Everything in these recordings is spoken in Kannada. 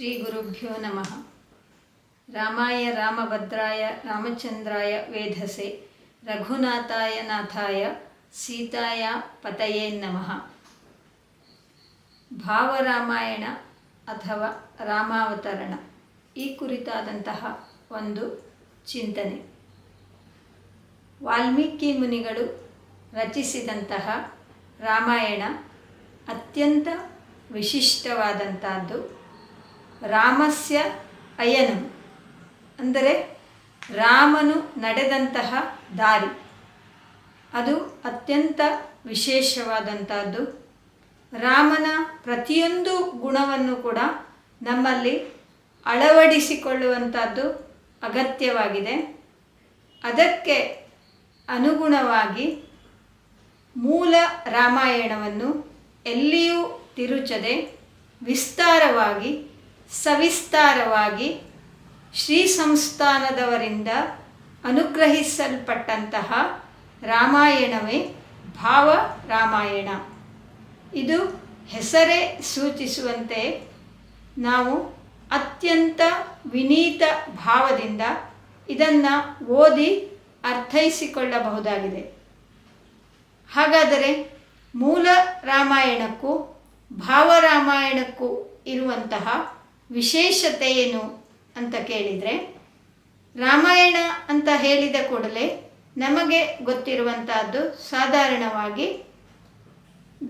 ಶ್ರೀ ಗುರುಭ್ಯೋ ನಮಃ. ರಾಮಾಯ ರಾಮಭದ್ರಾಯ ರಾಮಚಂದ್ರಾಯ ವೇಧಸೆ. ರಘುನಾಥಾಯ ನಾಥಾಯ ಸೀತಾಯ ಪತಯೇ ನಮಃ. ಭಾವರಾಮಾಯಣ ಅಥವಾ ರಾಮಾವತರಣ ಈ ಕುರಿತಾದಂತಹ ಒಂದು ಚಿಂತನೆ. ವಾಲ್ಮೀಕಿ ಮುನಿಗಳು ರಚಿಸಿದಂತಹ ರಾಮಾಯಣ ಅತ್ಯಂತ ವಿಶಿಷ್ಟವಾದಂಥದ್ದು ರಾಮಸ್ಯ ಅಯನಂ. ಅಂದರೆ ರಾಮನು ನಡೆದಂತಹ ದಾರಿ. ಅದು ಅತ್ಯಂತ ವಿಶೇಷವಾದಂಥದ್ದು. ರಾಮನ ಪ್ರತಿಯೊಂದು ಗುಣವನ್ನು ಕೂಡ ನಮ್ಮಲ್ಲಿ ಅಳವಡಿಸಿಕೊಳ್ಳುವಂಥದ್ದು ಅಗತ್ಯವಾಗಿದೆ. ಅದಕ್ಕೆ ಅನುಗುಣವಾಗಿ ಮೂಲ ರಾಮಾಯಣವನ್ನು ಎಲ್ಲಿಯೂ ತಿರುಚದೆ ವಿಸ್ತಾರವಾಗಿ ಸವಿಸ್ತಾರವಾಗಿ ಶ್ರೀ ಸಂಸ್ಥಾನದವರಿಂದ ಅನುಗ್ರಹಿಸಲ್ಪಟ್ಟಂತಹ ರಾಮಾಯಣವೇ ಭಾವ ರಾಮಾಯಣ. ಇದು ಹೆಸರೇ ಸೂಚಿಸುವಂತೆ ನಾವು ಅತ್ಯಂತ ವಿನೀತ ಭಾವದಿಂದ ಇದನ್ನು ಓದಿ ಅರ್ಥೈಸಿಕೊಳ್ಳಬಹುದಾಗಿದೆ. ಹಾಗಾದರೆ ಮೂಲ ರಾಮಾಯಣಕ್ಕೂ ಭಾವರಾಮಾಯಣಕ್ಕೂ ಇರುವಂತಹ ವಿಶೇಷತೆ ಏನು ಅಂತ ಕೇಳಿದರೆ, ರಾಮಾಯಣ ಅಂತ ಹೇಳಿದ ಕೂಡಲೇ ನಮಗೆ ಗೊತ್ತಿರುವಂತಹದ್ದು ಸಾಧಾರಣವಾಗಿ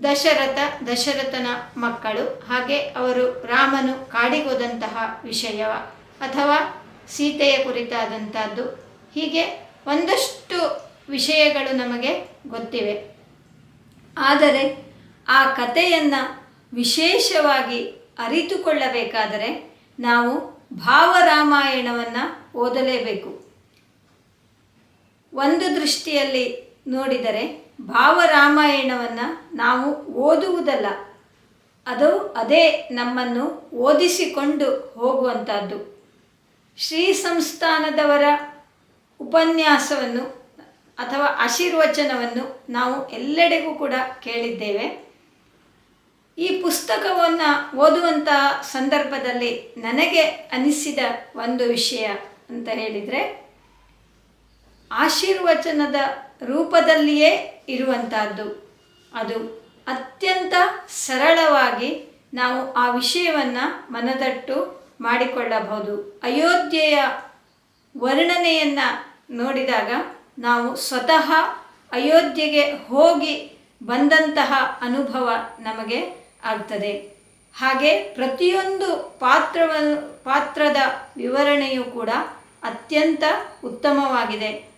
ದಶರಥ, ದಶರಥನ ಮಕ್ಕಳು, ಹಾಗೆ ಅವರು ರಾಮನು ಕಾಡಿಗೋದಂತಹ ವಿಷಯ ಅಥವಾ ಸೀತೆಯ ಕುರಿತಾದಂಥದ್ದು ಹೀಗೆ ಒಂದಷ್ಟು ವಿಷಯಗಳು ನಮಗೆ ಗೊತ್ತಿವೆ. ಆದರೆ ಆ ಕಥೆಯನ್ನು ವಿಶೇಷವಾಗಿ ಅರಿತುಕೊಳ್ಳಬೇಕಾದರೆ ನಾವು ಭಾವರಾಮಾಯಣವನ್ನು ಓದಲೇಬೇಕು. ಒಂದು ದೃಷ್ಟಿಯಲ್ಲಿ ನೋಡಿದರೆ ಭಾವರಾಮಾಯಣವನ್ನು ನಾವು ಓದುವುದಲ್ಲ, ಅದು ಅದೇ ನಮ್ಮನ್ನು ಓದಿಸಿಕೊಂಡು ಹೋಗುವಂಥದ್ದು ಶ್ರೀ ಸಂಸ್ಥಾನದವರ ಉಪನ್ಯಾಸವನ್ನು ಅಥವಾ ಆಶೀರ್ವಚನವನ್ನು ನಾವು ಎಲ್ಲೆಡೆಗೂ ಕೂಡ ಕೇಳಿದ್ದೇವೆ. ಈ ಪುಸ್ತಕವನ್ನು ಓದುವಂಥ ಸಂದರ್ಭದಲ್ಲಿ ನನಗೆ ಅನಿಸಿದ ಒಂದು ವಿಷಯ ಅಂತ ಹೇಳಿದರೆ, ಆಶೀರ್ವಚನದ ರೂಪದಲ್ಲಿಯೇ ಇರುವಂತಹದ್ದು. ಅದು ಅತ್ಯಂತ ಸರಳವಾಗಿ ನಾವು ಆ ವಿಷಯವನ್ನು ಮನದಟ್ಟು ಮಾಡಿಕೊಳ್ಳಬಹುದು. ಅಯೋಧ್ಯೆಯ ವರ್ಣನೆಯನ್ನು ನೋಡಿದಾಗ ನಾವು ಸ್ವತಃ ಅಯೋಧ್ಯೆಗೆ ಹೋಗಿ ಬಂದಂತಹ ಅನುಭವ ನಮಗೆ ಆಗ್ತದೆ. ಹಾಗೆ ಪ್ರತಿಯೊಂದು ಪಾತ್ರ ಪಾತ್ರದ ವಿವರಣೆಯೂ ಕೂಡ ಅತ್ಯಂತ ಉತ್ತಮವಾಗಿದೆ.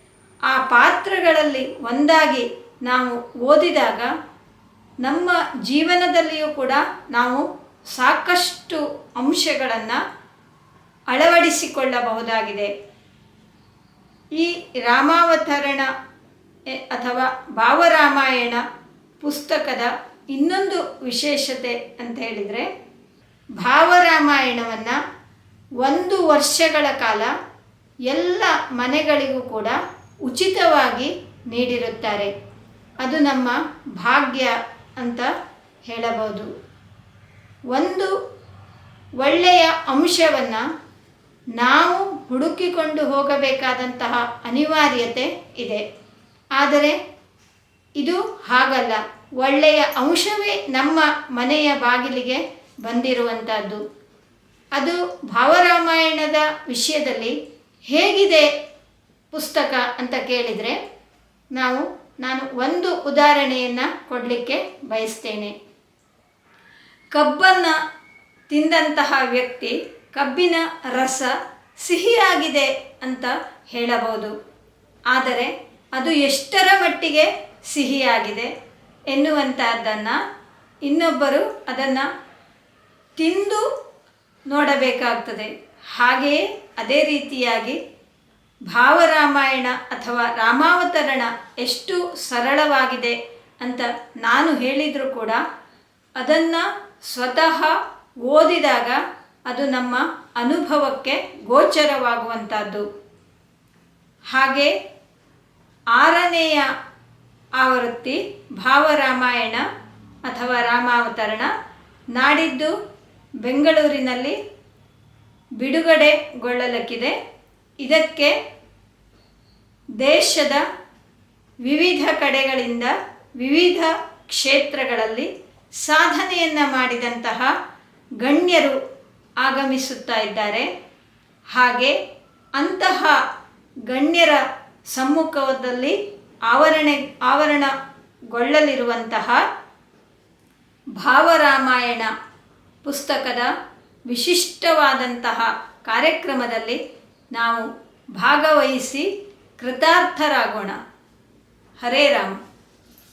ಆ ಪಾತ್ರಗಳಲ್ಲಿ ಒಂದಾಗಿ ನಾವು ಓದಿದಾಗ ನಮ್ಮ ಜೀವನದಲ್ಲಿಯೂ ಕೂಡ ನಾವು ಸಾಕಷ್ಟು ಅಂಶಗಳನ್ನು ಅಳವಡಿಸಿಕೊಳ್ಳಬಹುದಾಗಿದೆ. ಈ ರಾಮಾವತರಣ ಅಥವಾ ಭಾವರಾಮಾಯಣ ಪುಸ್ತಕದ ಇನ್ನೊಂದು ವಿಶೇಷತೆ ಅಂತ ಹೇಳಿದರೆ, ಭಾವರಾಮಾಯಣವನ್ನು ಒಂದು ವರ್ಷಗಳ ಕಾಲ ಎಲ್ಲ ಮನೆಗಳಿಗೂ ಕೂಡ ಉಚಿತವಾಗಿ ನೀಡಿರುತ್ತಾರೆ. ಅದು ನಮ್ಮ ಭಾಗ್ಯ ಅಂತ ಹೇಳಬಹುದು. ಒಂದು ಒಳ್ಳೆಯ ಅಂಶವನ್ನು ನಾವು ಹುಡುಕಿಕೊಂಡು ಹೋಗಬೇಕಾದಂತಹ ಅನಿವಾರ್ಯತೆ ಇದೆ. ಆದರೆ ಇದು ಹಾಗಲ್ಲ. ಒಳ್ಳೆಯ ಅಂಶವೇ ನಮ್ಮ ಮನೆಯ ಬಾಗಿಲಿಗೆ ಬಂದಿರುವಂಥದ್ದು ಅದು ಭಾವರಾಮಾಯಣದ ವಿಷಯದಲ್ಲಿ ಹೇಗಿದೆ ಪುಸ್ತಕ ಅಂತ ಕೇಳಿದರೆ, ನಾವು, ನಾನು ಒಂದು ಉದಾಹರಣೆಯನ್ನು ಕೊಡಲಿಕ್ಕೆ ಬಯಸ್ತೇನೆ. ಕಬ್ಬನ್ನು ತಿಂದಂತಹ ವ್ಯಕ್ತಿ ಕಬ್ಬಿನ ರಸ ಸಿಹಿಯಾಗಿದೆ ಅಂತ ಹೇಳಬಹುದು. ಆದರೆ ಅದು ಎಷ್ಟರ ಮಟ್ಟಿಗೆ ಸಿಹಿಯಾಗಿದೆ. ಎನ್ನುವಂಥದ್ದನ್ನು ಇನ್ನೊಬ್ಬರು ಅದನ್ನು ತಿಂದು ನೋಡಬೇಕಾಗ್ತದೆ. ಹಾಗೆಯೇ ಅದೇ ರೀತಿಯಾಗಿ ಭಾವರಾಮಾಯಣ ಅಥವಾ ರಾಮಾವತರಣ ಎಷ್ಟು ಸರಳವಾಗಿದೆ ಅಂತ ನಾನು ಹೇಳಿದರೂ ಕೂಡ ಅದನ್ನು ಸ್ವತಃ ಓದಿದಾಗ ಅದು ನಮ್ಮ ಅನುಭವಕ್ಕೆ ಗೋಚರವಾಗುವಂಥದ್ದು ಹಾಗೆ ಆರನೆಯ ಆವೃತ್ತಿ ಭಾವರಾಮಾಯಣ ಅಥವಾ ರಾಮಾವತರಣ ನಾಡಿದ್ದು ಬೆಂಗಳೂರಿನಲ್ಲಿ ಬಿಡುಗಡೆಗೊಳ್ಳಲಕ್ಕಿದೆ. ಇದಕ್ಕೆ ದೇಶದ ವಿವಿಧ ಕಡೆಗಳಿಂದ ವಿವಿಧ ಕ್ಷೇತ್ರಗಳಲ್ಲಿ ಸಾಧನೆಯನ್ನು ಮಾಡಿದಂತಹ ಗಣ್ಯರು ಆಗಮಿಸುತ್ತಾ ಇದ್ದಾರೆ. ಹಾಗೆ ಅಂತಹ ಗಣ್ಯರ ಸಮ್ಮುಖದಲ್ಲಿ ಆವರಣ ಆವರಣಗೊಳ್ಳಲಿರುವಂತಹ ಭಾವರಾಮಾಯಣ ಪುಸ್ತಕದ ವಿಶಿಷ್ಟವಾದಂತಹ ಕಾರ್ಯಕ್ರಮದಲ್ಲಿ ನಾವು ಭಾಗವಹಿಸಿ ಕೃತಾರ್ಥರಾಗೋಣ. ಹರೇ ರಾಮ್.